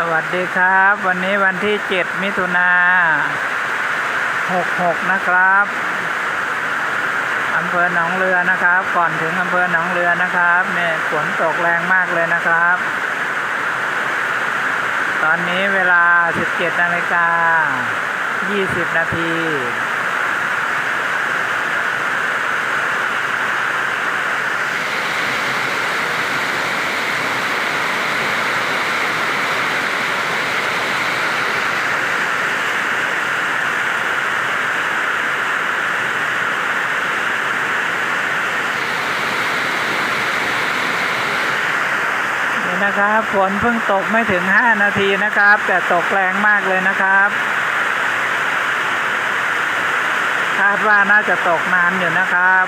สวัสดีครับ วันนี้วันที่ 7 มิถุนา66 นะครับอำเภอหนองเรือนะครับ ก่อนถึงอำเภอหนองเรือนะครับเนี่ยฝนตกแรงมากเลยนะครับ ตอนนี้เวลา 17นาฬิกา20 นาที นะครับ ฝนเพิ่งตกไม่ถึง 5 นาทีนะครับ แต่ตกแรงมากเลยนะครับคาดว่าน่าจะตกนานอยู่นะครับ